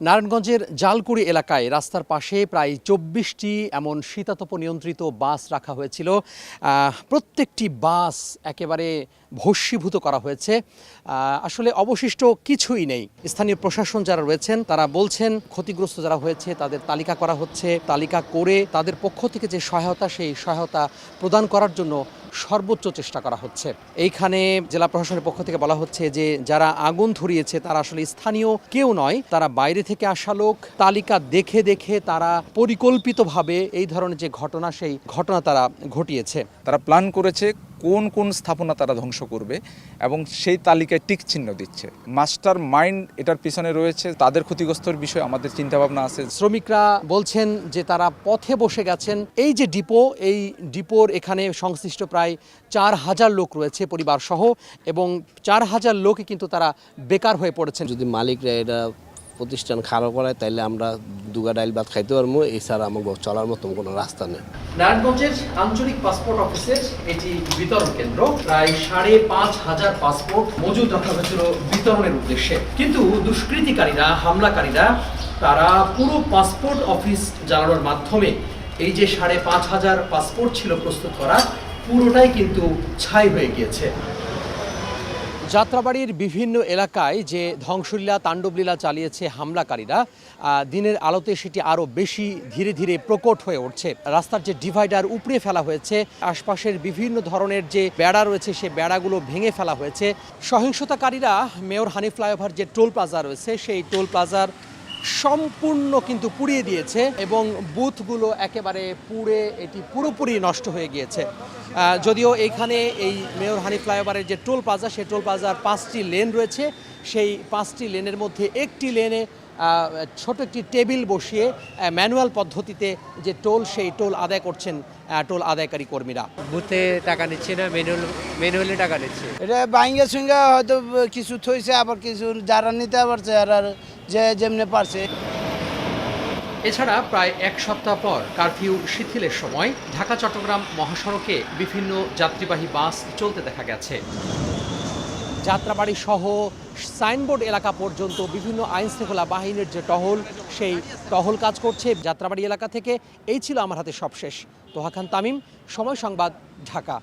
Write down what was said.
নারায়ণগঞ্জের জালকুড়ি এলাকায় রাস্তার পাশে প্রায় চব্বিশটি এমন শীতাতপ নিয়ন্ত্রিত বাস রাখা হয়েছিল। প্রত্যেকটি বাস একেবারে ভস্মীভূত করা হয়েছে। আসলে অবশিষ্ট কিছুই নেই। স্থানীয় প্রশাসন যারা রয়েছেন, তারা বলছেন ক্ষতিগ্রস্ত যারা হয়েছে, তাদের তালিকা করা হচ্ছে। তালিকা করে তাদের পক্ষ থেকে যে সহায়তা, সেই সহায়তা প্রদান করার জন্য সর্বোচ্চ চেষ্টা করা হচ্ছে। এইখানে জেলা প্রশাসনের পক্ষ থেকে বলা হচ্ছে যে, যারা আগুন ধরিয়েছে, তারা আসলে স্থানীয় কেউ নয়, তারা বাইরে থেকে আসা লোক। তালিকা দেখে দেখে তারা পরিকল্পিতভাবে এই ধরনের যে ঘটনা, সেই ঘটনা তারা ঘটিয়েছে। তারা প্ল্যান করেছে কোন কোন স্থাপনা তারা ধ্বংস করবে এবং সেই তালিকায় টিক চিহ্ন দিচ্ছে। মাস্টার মাইন্ড এটার পিছনে রয়েছে তাদের ক্ষতিগ্রস্তর বিষয়ে আমাদের চিন্তাভাবনা আছে। শ্রমিকরা বলছেন যে তারা পথে বসে গেছেন। এই যে ডিপো এই ডিপোর এখানে সংশ্লিষ্ট প্রায় চার হাজার লোক রয়েছে পরিবার সহ এবং চার হাজার লোকই কিন্তু তারা বেকার হয়ে পড়েছেন। যদি মালিকরা এটা প্রতিষ্ঠান খারাপ করায়, তাইলে আমরা দুগা ডাইল ভাত খাইতে পারব এছাড়া আমাকে চলার মতন কোনো রাস্তা নেই। নারায়ণগঞ্জের আঞ্চলিক পাসপোর্ট অফিসের এটি বিতরণ কেন্দ্র। প্রায় সাড়ে পাঁচ হাজার পাসপোর্ট মজুদ রাখা হয়েছিল বিতরণের উদ্দেশ্যে। কিন্তু দুষ্কৃতিকারীরা, হামলাকারীরা, তারা পুরো পাসপোর্ট অফিস জ্বালানোর মাধ্যমে এই যে সাড়ে পাঁচ হাজার পাসপোর্ট ছিল প্রস্তুত করা, পুরোটাই কিন্তু ছাই হয়ে গিয়েছে। যাত্রাবাড়ির বিভিন্ন এলাকায় যে ধ্বংসলীলা, তাণ্ডবলীলা চালিয়েছে হামলাকারীরা দিনের আলোতে সেটি আরও বেশি ধীরে ধীরে প্রকট হয়ে উঠছে। রাস্তার যে ডিভাইডার উপড়ে ফেলা হয়েছে, আশপাশের বিভিন্ন ধরনের যে বেড়া রয়েছে, সে বেড়াগুলো ভেঙে ফেলা হয়েছে। সহিংসতাকারীরা মেয়র হানি ফ্লাইওভার যে টোল প্লাজা রয়েছে, সেই টোল প্লাজার সম্পূর্ণ কিন্তু পুড়িয়ে দিয়েছে এবং বুথগুলো একেবারে পুড়ে এটি পুরোপুরি নষ্ট হয়ে গিয়েছে। যদিও এইখানে এই মেয়র হানি ফ্লাইওভারের যে টোল প্লাজা সেই টোল প্লাজার পাঁচটি লেন রয়েছে। সেই পাঁচটি লেনের মধ্যে একটি লেনে ছোট একটি টেবিল বসিয়ে ম্যানুয়াল পদ্ধতিতে যে টোল সেই টোল আদায় করছেন টোল আদায়কারী কর্মীরা। বুথে টাকা নিচ্ছে না ম্যানুয়াল ম্যানুয়ালি টাকা নিচ্ছে? এটা বাইঙ্গা সুঙ্গা হয়তো কিছু থইছে আবার কিছু যারা নিতে পারছে আর আর যে যেমনি পারছে। এছাড়া প্রায় এক সপ্তাহ পর কারফিউ শিথিলের সময় ঢাকা, চট্টগ্রাম মহাসড়কে বিভিন্ন যাত্রীবাহী বাস চলতে দেখা গেছে। যাত্রাবাড়ি সহ সাইনবোর্ড এলাকা পর্যন্ত বিভিন্ন আইন শৃঙ্খলা বাহিনীর যে টহল, সেই টহল কাজ করছে যাত্রাবাড়ি এলাকা থেকে। এই ছিল আমার হাতে সবশেষ। তোহা খান তামিম, সময় সংবাদ, ঢাকা।